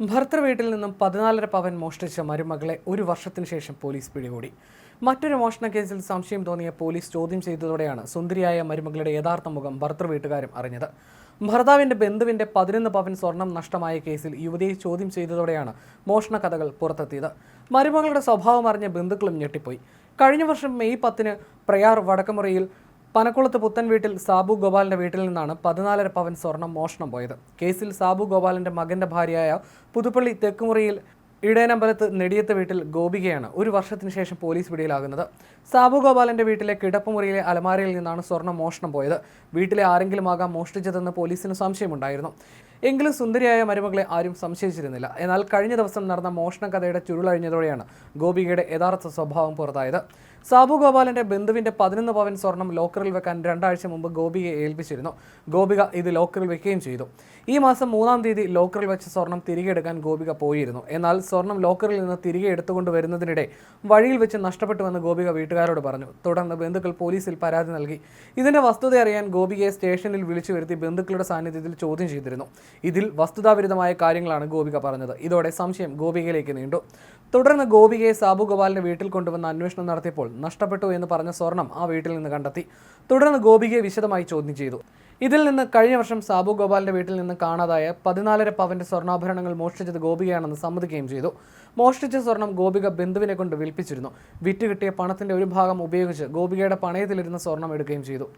ഭർത്തൃ വീട്ടിൽ നിന്നും പതിനാലര പവൻ മോഷ്ടിച്ച മരുമകളെ ഒരു വർഷത്തിന് ശേഷം പോലീസ് പിടികൂടി. മറ്റൊരു മോഷണ കേസിൽ സംശയം തോന്നിയ പോലീസ് ചോദ്യം ചെയ്തതോടെയാണ് സുന്ദരിയായ മരുമകളുടെ യഥാർത്ഥ മുഖം ഭർത്തൃവീട്ടുകാരും അറിഞ്ഞത്. ഭർത്താവിന്റെ ബന്ധുവിന്റെ പതിനൊന്ന് പവൻ സ്വർണം നഷ്ടമായ കേസിൽ യുവതിയെ ചോദ്യം ചെയ്തതോടെയാണ് മോഷണ കഥകൾ പുറത്തെത്തിയത്. മരുമകളുടെ സ്വഭാവം അറിഞ്ഞ ബന്ധുക്കളും ഞെട്ടിപ്പോയി. കഴിഞ്ഞ വർഷം മെയ് പത്തിന് പ്രയാർ വടക്കമുറിയിൽ പനക്കുളത്ത് പുത്തൻ വീട്ടിൽ സാബു ഗോപാലിന്റെ വീട്ടിൽ നിന്നാണ് പതിനാലര പവൻ സ്വർണം മോഷണം പോയത്. കേസിൽ സാബു ഗോപാലിന്റെ മകന്റെ ഭാര്യയായ പുതുപ്പള്ളി തെക്കുമുറിയിൽ ഇടയനമ്പലത്ത് നെടിയത്തെ വീട്ടിൽ ഗോപികയാണ് ഒരു വർഷത്തിന് ശേഷം പോലീസ് പിടിയിലാകുന്നത്. സാബു ഗോപാലന്റെ വീട്ടിലെ കിടപ്പുമുറിയിലെ അലമാരയിൽ നിന്നാണ് സ്വർണം മോഷണം പോയത്. വീട്ടിലെ ആരെങ്കിലും ആകാം മോഷ്ടിച്ചതെന്ന് പോലീസിന് സംശയമുണ്ടായിരുന്നു. എങ്കിലും സുന്ദരിയായ മരുമകളെ ആരും സംശയിച്ചിരുന്നില്ല. എന്നാൽ കഴിഞ്ഞ ദിവസം നടന്ന മോഷണ കഥയുടെ ചുരുളഴിഞ്ഞതോടെയാണ് ഗോപികയുടെ യഥാർത്ഥ സ്വഭാവം പുറത്തായത്. സാബു ഗോപാലിന്റെ ബന്ധുവിന്റെ പതിനൊന്ന് പവൻ സ്വർണം ലോക്കറിൽ വെക്കാൻ രണ്ടാഴ്ച മുമ്പ് ഗോപികയെ ഏൽപ്പിച്ചിരുന്നു. ഗോപിക ഇത് ലോക്കറിൽ വെക്കുകയും ചെയ്തു. ഈ മാസം മൂന്നാം തീയതി ലോക്കറിൽ വെച്ച സ്വർണം തിരികെ എടുക്കാൻ ഗോപിക പോയിരുന്നു. എന്നാൽ സ്വർണം ലോക്കറിൽ നിന്ന് തിരികെ എടുത്തുകൊണ്ട് വരുന്നതിനിടെ വഴിയിൽ വെച്ച് നഷ്ടപ്പെട്ടുവെന്ന് ഗോപിക വീട്ടുകാരോട് പറഞ്ഞു. തുടർന്ന് ബന്ധുക്കൾ പോലീസിൽ പരാതി നൽകി. ഇതിന്റെ വസ്തുത അറിയാൻ ഗോപികയെ സ്റ്റേഷനിൽ വിളിച്ചു വരുത്തി ബന്ധുക്കളുടെ സാന്നിധ്യത്തിൽ ചോദ്യം ചെയ്തിരുന്നു. ഇതിൽ വസ്തുതാവിരുദ്ധമായ കാര്യങ്ങളാണ് ഗോപിക പറഞ്ഞത്. ഇതോടെ സംശയം ഗോപികയിലേക്ക് നീണ്ടു. തുടർന്ന് ഗോപികയെ സാബു ഗോപാലിന്റെ വീട്ടിൽ കൊണ്ടുവന്ന് അന്വേഷണം നടത്തിയപ്പോൾ നഷ്ടപ്പെട്ടു എന്ന് പറഞ്ഞ സ്വർണം ആ വീട്ടിൽ നിന്ന് കണ്ടെത്തി. തുടർന്ന് ഗോപികയെ വിശദമായി ചോദ്യം ചെയ്തു. ഇതിൽ നിന്ന് കഴിഞ്ഞ വർഷം സാബു ഗോപാലിന്റെ വീട്ടിൽ നിന്ന് കാണാതായ പതിനാലര പവന്റെ സ്വർണാഭരണങ്ങൾ മോഷ്ടിച്ചത് ഗോപികയാണെന്ന് സമ്മതിക്കുകയും ചെയ്തു. മോഷ്ടിച്ച സ്വർണം ഗോപിക ബന്ധുവിനെ കൊണ്ട് വിൽപ്പിച്ചിരുന്നു. വിറ്റ് കിട്ടിയ പണത്തിന്റെ ഒരു ഭാഗം ഉപയോഗിച്ച് ഗോപികയുടെ പണയത്തിലിരുന്ന സ്വർണം എടുക്കുകയും ചെയ്തു.